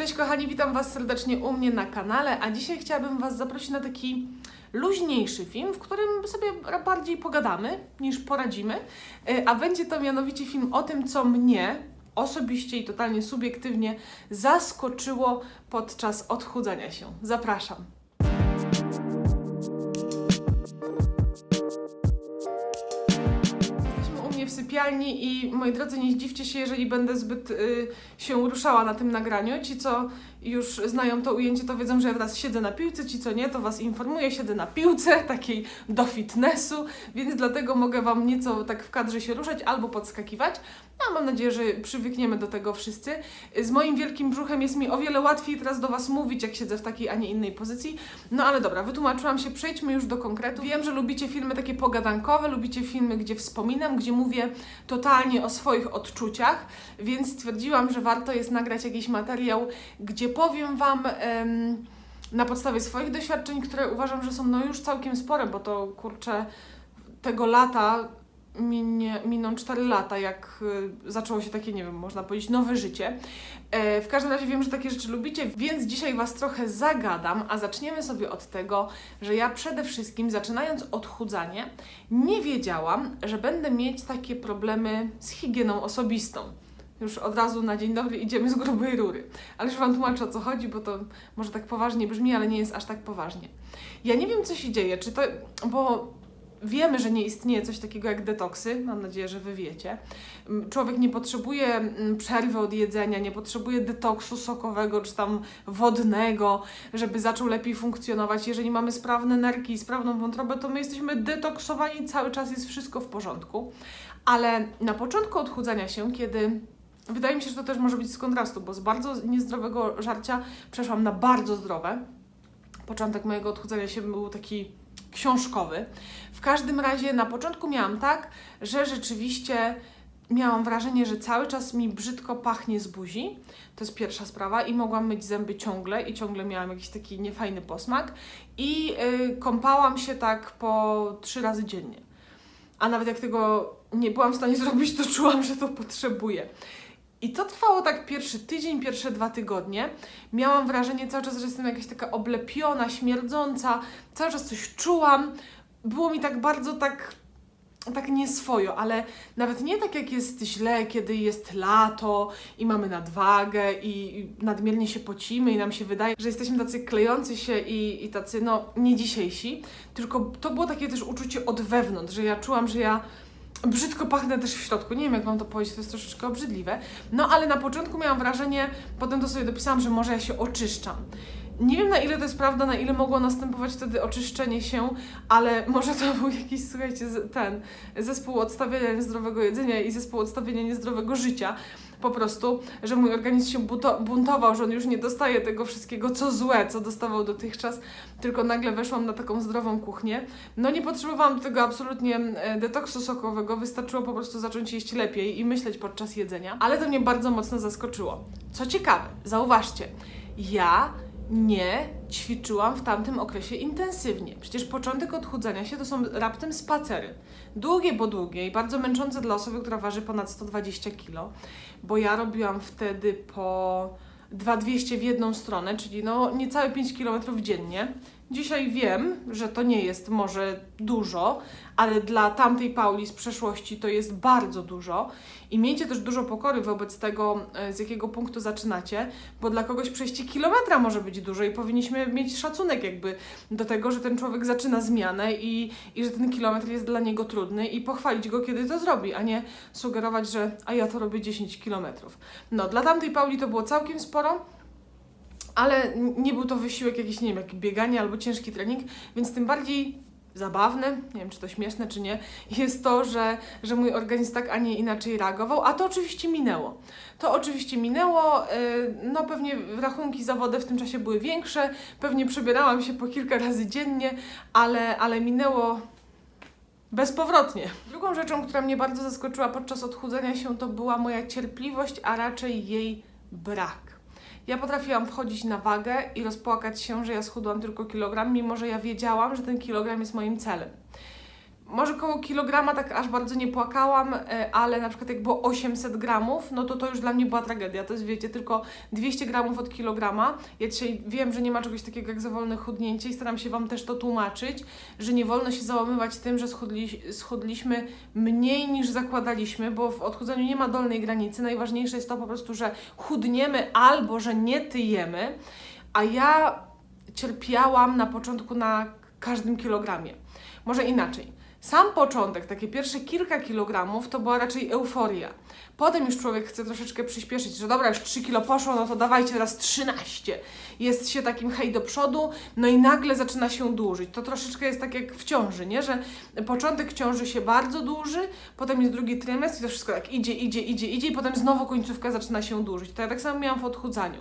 Cześć kochani, witam Was serdecznie u mnie na kanale, a dzisiaj chciałabym Was zaprosić na taki luźniejszy film, w którym sobie bardziej pogadamy niż poradzimy, Y, a będzie to mianowicie film o tym, co mnie osobiście i totalnie subiektywnie zaskoczyło podczas odchudzania się. Zapraszam. Sypialni i moi drodzy, nie zdziwcie się, jeżeli będę zbyt y, się ruszała na tym nagraniu. Ci, co już znają to ujęcie, to wiedzą, że ja teraz siedzę na piłce, ci, co nie, to Was informuję, siedzę na piłce, takiej do fitnessu, więc dlatego mogę Wam nieco tak w kadrze się ruszać albo podskakiwać. No, mam nadzieję, że przywykniemy do tego wszyscy. Z moim wielkim brzuchem jest mi o wiele łatwiej teraz do Was mówić, jak siedzę w takiej, a nie innej pozycji. No ale dobra, wytłumaczyłam się, przejdźmy już do konkretu. Wiem, że lubicie filmy takie pogadankowe, lubicie filmy, gdzie wspominam, gdzie mówię totalnie o swoich odczuciach, więc stwierdziłam, że warto jest nagrać jakiś materiał, gdzie powiem Wam na podstawie swoich doświadczeń, które uważam, że są no już całkiem spore, bo to kurczę tego lata minie, miną 4 lata, jak y, zaczęło się takie, nie wiem, można powiedzieć, nowe życie. E, w każdym razie wiem, że takie rzeczy lubicie, więc dzisiaj Was trochę zagadam, a zaczniemy sobie od tego, że ja przede wszystkim, zaczynając odchudzanie, nie wiedziałam, że będę mieć takie problemy z higieną osobistą. Już od razu na dzień dobry idziemy z grubej rury. Ale już Wam tłumaczę o co chodzi, bo to może tak poważnie brzmi, ale nie jest aż tak poważnie. Ja nie wiem, co się dzieje, czy to, bo wiemy, że nie istnieje coś takiego jak detoksy, mam nadzieję, że Wy wiecie. Mm, Człowiek nie potrzebuje mm, przerwy od jedzenia, nie potrzebuje detoksu sokowego czy tam wodnego, żeby zaczął lepiej funkcjonować. Jeżeli mamy sprawne nerki i sprawną wątrobę, to my jesteśmy detoksowani, cały czas jest wszystko w porządku. Ale na początku odchudzania się, kiedy Wydaje mi się, że to też może być z kontrastu, bo z bardzo niezdrowego żarcia przeszłam na bardzo zdrowe. Początek mojego odchudzania się był taki książkowy. W każdym razie na początku miałam tak, że rzeczywiście miałam wrażenie, że cały czas mi brzydko pachnie z buzi. To jest pierwsza sprawa i mogłam myć zęby ciągle i ciągle miałam jakiś taki niefajny posmak i y, kąpałam się tak po trzy razy dziennie. A nawet jak tego nie byłam w stanie zrobić, to czułam, że to potrzebuję. I to trwało tak pierwszy tydzień, pierwsze dwa tygodnie. Miałam wrażenie cały czas, że jestem jakaś taka oblepiona, śmierdząca, cały czas coś czułam. Było mi tak bardzo tak, tak nieswojo, ale nawet nie tak jak jest źle, kiedy jest lato i mamy nadwagę i nadmiernie się pocimy i nam się wydaje, że jesteśmy tacy klejący się i, i tacy, no, nie dzisiejsi, tylko to było takie też uczucie od wewnątrz, że ja czułam, że ja brzydko pachnę też w środku. Nie wiem, jak mam to powiedzieć, to jest troszeczkę obrzydliwe. No, ale na początku miałam wrażenie, potem to sobie dopisałam, że może ja się oczyszczam. Nie wiem, na ile to jest prawda, na ile mogło następować wtedy oczyszczenie się, ale może to był jakiś, słuchajcie, ten zespół odstawienia niezdrowego jedzenia i zespół odstawienia niezdrowego życia. Po prostu, że mój organizm się buntował, że on już nie dostaje tego wszystkiego, co złe, co dostawał dotychczas, tylko nagle weszłam na taką zdrową kuchnię. No nie potrzebowałam tego absolutnie detoksu sokowego, wystarczyło po prostu zacząć jeść lepiej i myśleć podczas jedzenia, ale to mnie bardzo mocno zaskoczyło. Co ciekawe, zauważcie, ja nie ćwiczyłam w tamtym okresie intensywnie. Przecież początek odchudzania się to są raptem spacery. Długie, bo długie i bardzo męczące dla osoby, która waży ponad 120 kg, bo ja robiłam wtedy po 2200 w jedną stronę, czyli no niecałe 5 km dziennie. Dzisiaj wiem, że to nie jest może dużo, ale dla tamtej Pauli z przeszłości to jest bardzo dużo. I miejcie też dużo pokory wobec tego, e, z jakiego punktu zaczynacie, bo dla kogoś przejście kilometra może być dużo i powinniśmy mieć szacunek jakby do tego, że ten człowiek zaczyna zmianę i, i że ten kilometr jest dla niego trudny i pochwalić go, kiedy to zrobi, a nie sugerować, że a ja to robię 10 kilometrów. No, dla tamtej Pauli to było całkiem sporo, ale nie był to wysiłek jakiś, nie wiem, jak bieganie albo ciężki trening, więc tym bardziej zabawne, nie wiem czy to śmieszne czy nie, jest to, że, że mój organizm tak, a nie inaczej reagował, a to oczywiście minęło. To oczywiście minęło, yy, no pewnie rachunki za wodę w tym czasie były większe, pewnie przebierałam się po kilka razy dziennie, ale, ale minęło bezpowrotnie. Drugą rzeczą, która mnie bardzo zaskoczyła podczas odchudzania się, to była moja cierpliwość, a raczej jej brak. Ja potrafiłam wchodzić na wagę i rozpłakać się, że ja schudłam tylko kilogram, mimo że ja wiedziałam, że ten kilogram jest moim celem. Może koło kilograma tak aż bardzo nie płakałam, e, ale na przykład jak było 800 gramów, no to to już dla mnie była tragedia. To jest, wiecie, tylko 200 gramów od kilograma. Ja dzisiaj wiem, że nie ma czegoś takiego jak za wolne chudnięcie i staram się Wam też to tłumaczyć, że nie wolno się załamywać tym, że schudli, schudliśmy mniej niż zakładaliśmy, bo w odchudzaniu nie ma dolnej granicy. Najważniejsze jest to po prostu, że chudniemy albo że nie tyjemy, a ja cierpiałam na początku na każdym kilogramie. Może inaczej. Sam początek, takie pierwsze kilka kilogramów, to była raczej euforia. Potem już człowiek chce troszeczkę przyspieszyć, że dobra, już 3 kilo poszło, no to dawajcie teraz 13. Jest się takim hej do przodu, no i nagle zaczyna się dłużyć. To troszeczkę jest tak jak w ciąży, nie? Że początek ciąży się bardzo dłuży, potem jest drugi trymestr i to wszystko tak idzie, idzie, idzie, idzie i potem znowu końcówka zaczyna się dłużyć. To ja tak samo miałam w odchudzaniu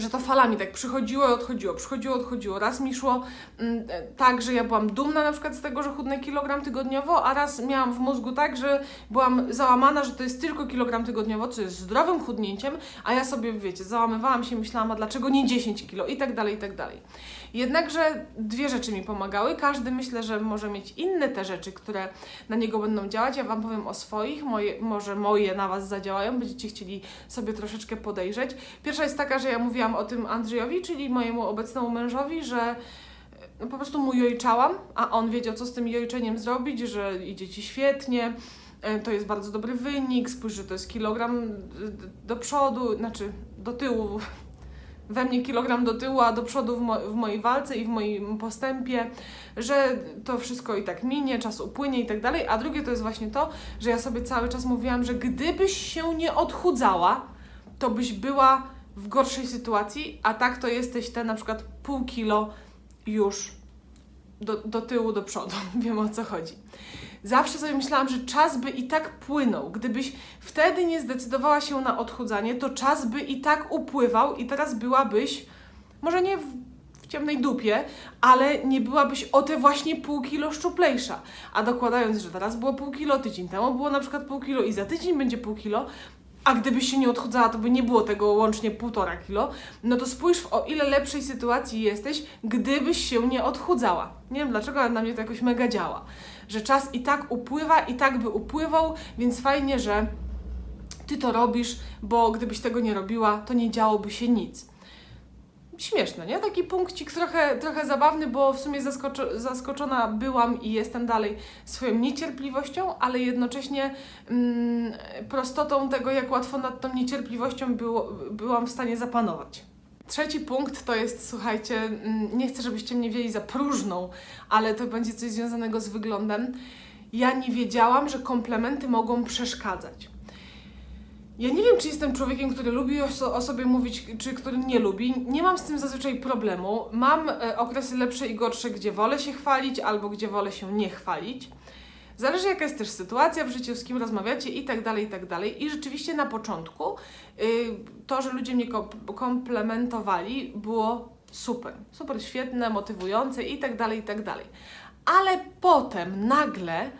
że to falami tak przychodziło i odchodziło, przychodziło, odchodziło. Raz mi szło mm, tak, że ja byłam dumna na przykład z tego, że chudnę kilogram tygodniowo, a raz miałam w mózgu tak, że byłam załamana, że to jest tylko kilogram tygodniowo, co jest zdrowym chudnięciem, a ja sobie, wiecie, załamywałam się, myślałam, a dlaczego nie 10 kilo i tak dalej, i tak dalej. Jednakże dwie rzeczy mi pomagały. Każdy myślę, że może mieć inne te rzeczy, które na niego będą działać. Ja Wam powiem o swoich, moje, może moje na Was zadziałają, będziecie chcieli sobie troszeczkę podejrzeć. Pierwsza jest taka, że ja mówiłam o tym Andrzejowi, czyli mojemu obecnemu mężowi, że no, po prostu mu jojczałam, a on wiedział, co z tym jojczeniem zrobić, że idzie Ci świetnie, e, to jest bardzo dobry wynik, spójrz, że to jest kilogram do przodu, znaczy do tyłu, we mnie kilogram do tyłu, a do przodu w, mo w mojej walce i w moim postępie, że to wszystko i tak minie, czas upłynie i tak dalej. A drugie to jest właśnie to, że ja sobie cały czas mówiłam, że gdybyś się nie odchudzała, to byś była w gorszej sytuacji, a tak to jesteś te na przykład pół kilo już do, do tyłu, do przodu. Wiem o co chodzi. Zawsze sobie myślałam, że czas by i tak płynął. Gdybyś wtedy nie zdecydowała się na odchudzanie, to czas by i tak upływał i teraz byłabyś, może nie w, w ciemnej dupie, ale nie byłabyś o te właśnie pół kilo szczuplejsza. A dokładając, że teraz było pół kilo, tydzień temu było na przykład pół kilo i za tydzień będzie pół kilo, a gdybyś się nie odchudzała, to by nie było tego łącznie półtora kilo, no to spójrz, w o ile lepszej sytuacji jesteś, gdybyś się nie odchudzała. Nie wiem dlaczego, ale na mnie to jakoś mega działa. Że czas i tak upływa, i tak by upływał, więc fajnie, że ty to robisz, bo gdybyś tego nie robiła, to nie działoby się nic śmieszne, nie? Taki punkcik trochę, trochę zabawny, bo w sumie zaskoczo- zaskoczona byłam i jestem dalej swoją niecierpliwością, ale jednocześnie mm, prostotą tego, jak łatwo nad tą niecierpliwością było, byłam w stanie zapanować. Trzeci punkt to jest, słuchajcie, mm, nie chcę, żebyście mnie wzięli za próżną, ale to będzie coś związanego z wyglądem. Ja nie wiedziałam, że komplementy mogą przeszkadzać. Ja nie wiem, czy jestem człowiekiem, który lubi o, so, o, sobie mówić, czy który nie lubi. Nie mam z tym zazwyczaj problemu. Mam e, okresy lepsze i gorsze, gdzie wolę się chwalić albo gdzie wolę się nie chwalić. Zależy jaka jest też sytuacja w życiu, z kim rozmawiacie i tak dalej, i tak dalej. I rzeczywiście na początku y, to, że ludzie mnie komplementowali było super. Super świetne, motywujące i tak dalej, i tak dalej. Ale potem nagle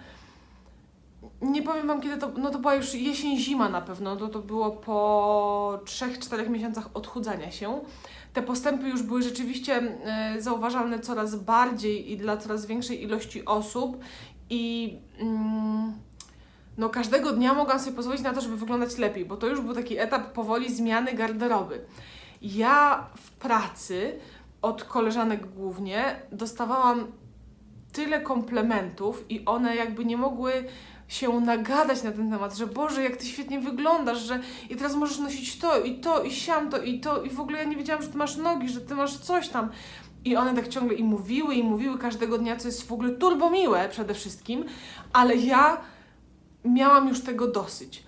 nie powiem Wam kiedy to, no to była już jesień, zima na pewno, to, to było po 3-4 miesiącach odchudzania się. Te postępy już były rzeczywiście y, zauważalne coraz bardziej i dla coraz większej ilości osób i mm, no każdego dnia mogłam sobie pozwolić na to, żeby wyglądać lepiej, bo to już był taki etap powoli zmiany garderoby. Ja w pracy od koleżanek głównie dostawałam tyle komplementów i one jakby nie mogły się nagadać na ten temat, że Boże, jak Ty świetnie wyglądasz, że i teraz możesz nosić to i to i siam to i to i w ogóle ja nie wiedziałam, że Ty masz nogi, że Ty masz coś tam. I one tak ciągle i mówiły, i mówiły każdego dnia, co jest w ogóle turbo miłe przede wszystkim, ale ja miałam już tego dosyć.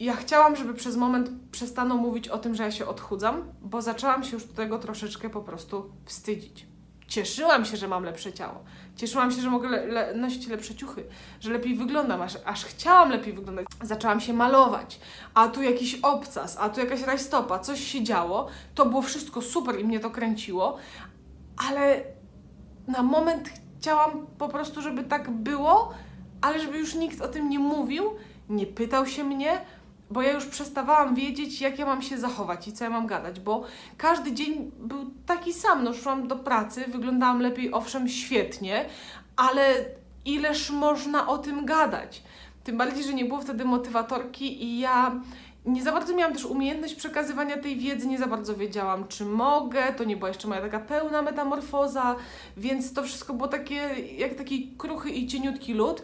Ja chciałam, żeby przez moment przestano mówić o tym, że ja się odchudzam, bo zaczęłam się już tego troszeczkę po prostu wstydzić. Cieszyłam się, że mam lepsze ciało. Cieszyłam się, że mogę le le nosić lepsze ciuchy, że lepiej wyglądam, aż, aż chciałam lepiej wyglądać. Zaczęłam się malować, a tu jakiś obcas, a tu jakaś rajstopa, coś się działo. To było wszystko super i mnie to kręciło, ale na moment chciałam po prostu, żeby tak było, ale żeby już nikt o tym nie mówił, nie pytał się mnie, bo ja już przestawałam wiedzieć, jak ja mam się zachować i co ja mam gadać, bo każdy dzień był taki sam. No, szłam do pracy, wyglądałam lepiej, owszem, świetnie, ale ileż można o tym gadać. Tym bardziej, że nie było wtedy motywatorki i ja nie za bardzo miałam też umiejętność przekazywania tej wiedzy, nie za bardzo wiedziałam, czy mogę, to nie była jeszcze moja taka pełna metamorfoza, więc to wszystko było takie, jak taki kruchy i cieniutki lód.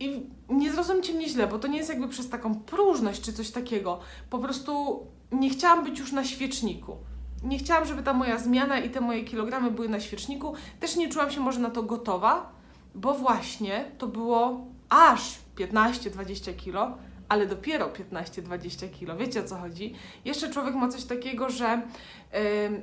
I nie zrozumcie mnie źle, bo to nie jest jakby przez taką próżność czy coś takiego. Po prostu nie chciałam być już na świeczniku. Nie chciałam, żeby ta moja zmiana i te moje kilogramy były na świeczniku. Też nie czułam się może na to gotowa, bo właśnie to było aż 15-20 kilo, ale dopiero 15-20 kilo. Wiecie o co chodzi? Jeszcze człowiek ma coś takiego, że yy,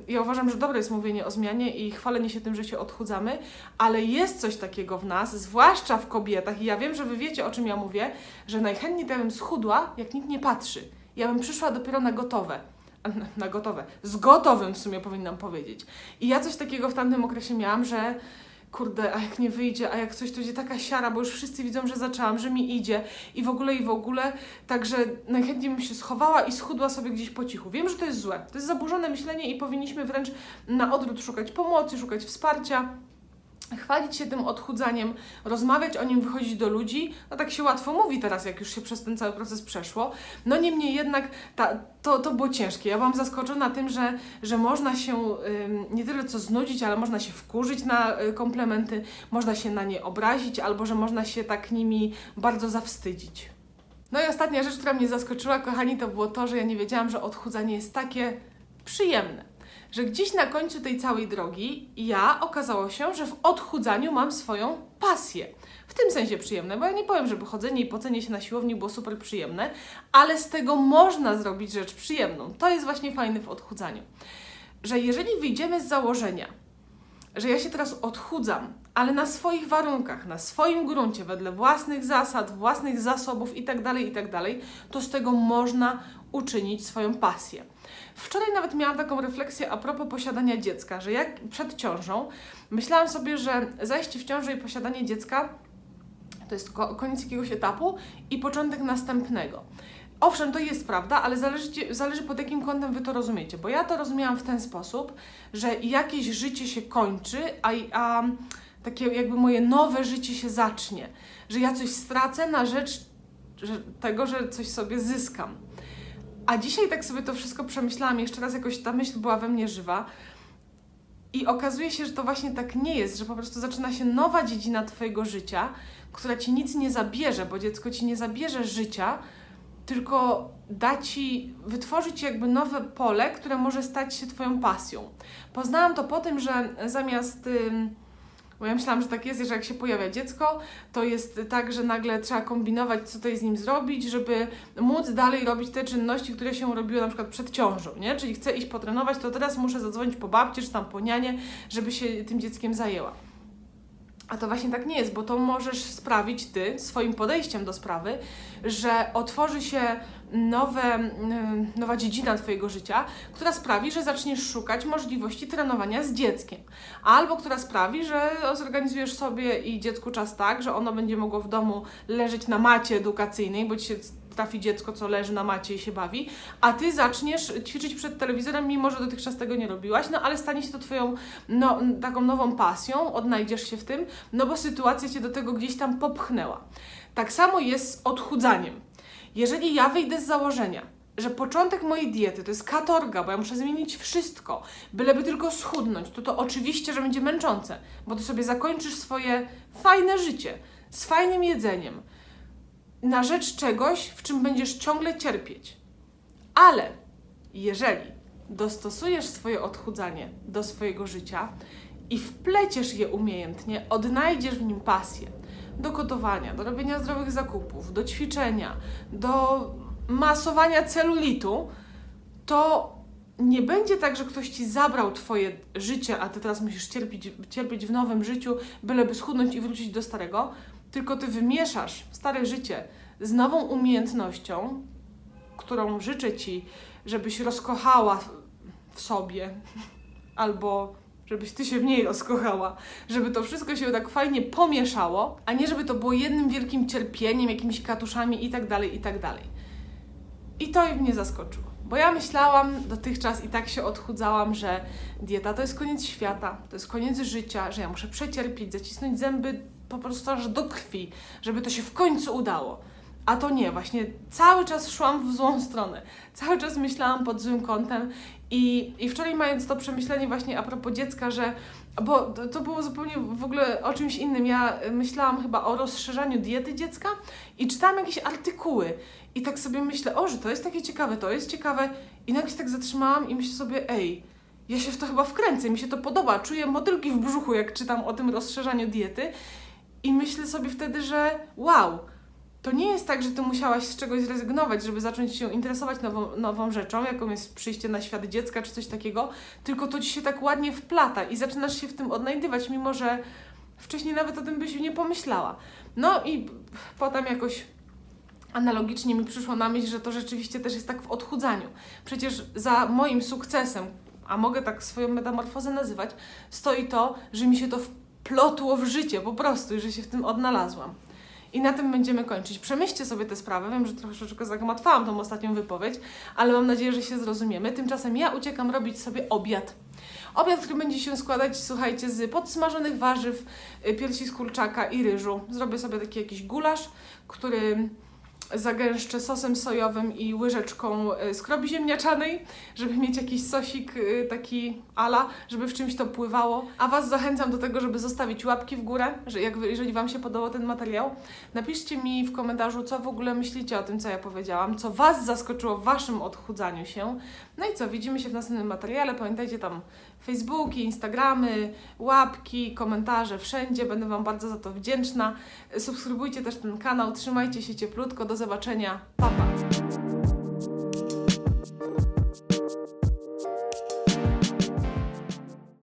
ja uważam, że dobre jest mówienie o zmianie i chwalenie się tym, że się odchudzamy, ale jest coś takiego w nas, zwłaszcza w kobietach, i ja wiem, że wy wiecie o czym ja mówię, że najchętniej to ja bym schudła, jak nikt nie patrzy. Ja bym przyszła dopiero na gotowe. Na gotowe. Z gotowym w sumie powinnam powiedzieć. I ja coś takiego w tamtym okresie miałam, że kurde, a jak nie wyjdzie, a jak coś to będzie taka siara, bo już wszyscy widzą, że zaczęłam, że mi idzie i w ogóle, i w ogóle. Także najchętniej bym się schowała i schudła sobie gdzieś po cichu. Wiem, że to jest złe. To jest zaburzone myślenie i powinniśmy wręcz na odwrót szukać pomocy, szukać wsparcia. Chwalić się tym odchudzaniem, rozmawiać o nim, wychodzić do ludzi, no tak się łatwo mówi teraz, jak już się przez ten cały proces przeszło. No niemniej jednak ta, to, to było ciężkie. Ja byłam zaskoczona tym, że, że można się nie tyle co znudzić, ale można się wkurzyć na y, komplementy, można się na nie obrazić, albo że można się tak nimi bardzo zawstydzić. No i ostatnia rzecz, która mnie zaskoczyła, kochani, to było to, że ja nie wiedziałam, że odchudzanie jest takie przyjemne. Że gdzieś na końcu tej całej drogi ja okazało się, że w odchudzaniu mam swoją pasję. W tym sensie przyjemne, bo ja nie powiem, żeby chodzenie i pocenie się na siłowni było super przyjemne, ale z tego można zrobić rzecz przyjemną. To jest właśnie fajne w odchudzaniu. Że jeżeli wyjdziemy z założenia, że ja się teraz odchudzam, ale na swoich warunkach, na swoim gruncie, wedle własnych zasad, własnych zasobów itd., itd., to z tego można uczynić swoją pasję. Wczoraj nawet miałam taką refleksję a propos posiadania dziecka, że jak przed ciążą myślałam sobie, że zajście w ciążę i posiadanie dziecka to jest ko- koniec jakiegoś etapu i początek następnego. Owszem, to jest prawda, ale zależy, zależy pod jakim kątem wy to rozumiecie, bo ja to rozumiałam w ten sposób, że jakieś życie się kończy, a, a takie jakby moje nowe życie się zacznie, że ja coś stracę na rzecz tego, że coś sobie zyskam. A dzisiaj tak sobie to wszystko przemyślałam, jeszcze raz jakoś ta myśl była we mnie żywa. I okazuje się, że to właśnie tak nie jest, że po prostu zaczyna się nowa dziedzina Twojego życia, która Ci nic nie zabierze, bo dziecko Ci nie zabierze życia, tylko da Ci, wytworzy Ci jakby nowe pole, które może stać się Twoją pasją. Poznałam to po tym, że zamiast... Ym, bo ja myślałam, że tak jest, że jak się pojawia dziecko, to jest tak, że nagle trzeba kombinować, co tutaj z nim zrobić, żeby móc dalej robić te czynności, które się robiło na przykład przed ciążą, nie? Czyli chcę iść potrenować, to teraz muszę zadzwonić po babci czy tam po nianie, żeby się tym dzieckiem zajęła. A to właśnie tak nie jest, bo to możesz sprawić ty swoim podejściem do sprawy, że otworzy się nowe, mm, nowa dziedzina Twojego życia, która sprawi, że zaczniesz szukać możliwości trenowania z dzieckiem. Albo która sprawi, że zorganizujesz sobie i dziecku czas tak, że ono będzie mogło w domu leżeć na macie edukacyjnej, bo ci się trafi dziecko, co leży na macie i się bawi, a ty zaczniesz ćwiczyć przed telewizorem, mimo że dotychczas tego nie robiłaś, no ale stanie się to twoją no, taką nową pasją, odnajdziesz się w tym, no bo sytuacja cię do tego gdzieś tam popchnęła. Tak samo jest z odchudzaniem. Jeżeli ja wyjdę z założenia, że początek mojej diety to jest katorga, bo ja muszę zmienić wszystko, byleby tylko schudnąć, to to oczywiście, że będzie męczące, bo ty sobie zakończysz swoje fajne życie z fajnym jedzeniem, na rzecz czegoś, w czym będziesz ciągle cierpieć. Ale jeżeli dostosujesz swoje odchudzanie do swojego życia i wpleciesz je umiejętnie, odnajdziesz w nim pasję do gotowania, do robienia zdrowych zakupów, do ćwiczenia, do masowania celulitu, to nie będzie tak, że ktoś ci zabrał twoje życie, a ty teraz musisz cierpieć, cierpieć w nowym życiu, byleby schudnąć i wrócić do starego, tylko ty wymieszasz stare życie z nową umiejętnością, którą życzę ci, żebyś rozkochała w sobie, albo żebyś ty się w niej rozkochała, żeby to wszystko się tak fajnie pomieszało, a nie żeby to było jednym wielkim cierpieniem, jakimiś katuszami i tak dalej, i tak dalej. I to mnie zaskoczyło. Bo ja myślałam dotychczas i tak się odchudzałam, że dieta to jest koniec świata, to jest koniec życia, że ja muszę przecierpieć, zacisnąć zęby po prostu aż do krwi, żeby to się w końcu udało. A to nie, właśnie cały czas szłam w złą stronę. Cały czas myślałam pod złym kątem i, i wczoraj mając to przemyślenie właśnie a propos dziecka, że bo to, było zupełnie w ogóle o czymś innym. Ja myślałam chyba o rozszerzaniu diety dziecka i czytałam jakieś artykuły i tak sobie myślę, o, że to jest takie ciekawe, to jest ciekawe i nagle się tak zatrzymałam i myślę sobie, ej, ja się w to chyba wkręcę, mi się to podoba, czuję motylki w brzuchu, jak czytam o tym rozszerzaniu diety i myślę sobie wtedy, że wow, to nie jest tak, że ty musiałaś z czegoś zrezygnować, żeby zacząć się interesować nową, nową rzeczą, jaką jest przyjście na świat dziecka czy coś takiego, tylko to ci się tak ładnie wplata i zaczynasz się w tym odnajdywać, mimo że wcześniej nawet o tym byś nie pomyślała. No i potem jakoś analogicznie mi przyszło na myśl, że to rzeczywiście też jest tak w odchudzaniu. Przecież za moim sukcesem, a mogę tak swoją metamorfozę nazywać, stoi to, że mi się to wplotło w życie po prostu i że się w tym odnalazłam. I na tym będziemy kończyć. Przemyślcie sobie te sprawy. Wiem, że troszeczkę zagmatwałam tą ostatnią wypowiedź, ale mam nadzieję, że się zrozumiemy. Tymczasem ja uciekam robić sobie obiad. Obiad, który będzie się składać, słuchajcie, z podsmażonych warzyw, y, piersi z kurczaka i ryżu. Zrobię sobie taki jakiś gulasz, który zagęszczę sosem sojowym i łyżeczką y, skrobi ziemniaczanej, żeby mieć jakiś sosik y, taki ala, żeby w czymś to pływało. A Was zachęcam do tego, żeby zostawić łapki w górę, że jak, jeżeli Wam się podobał ten materiał. Napiszcie mi w komentarzu, co w ogóle myślicie o tym, co ja powiedziałam, co Was zaskoczyło w Waszym odchudzaniu się. No i co, widzimy się w następnym materiale. Pamiętajcie tam Facebooki, Instagramy, łapki, komentarze, wszędzie. Będę Wam bardzo za to wdzięczna. Subskrybujcie też ten kanał, trzymajcie się cieplutko. Do zobaczenia. Pa, pa.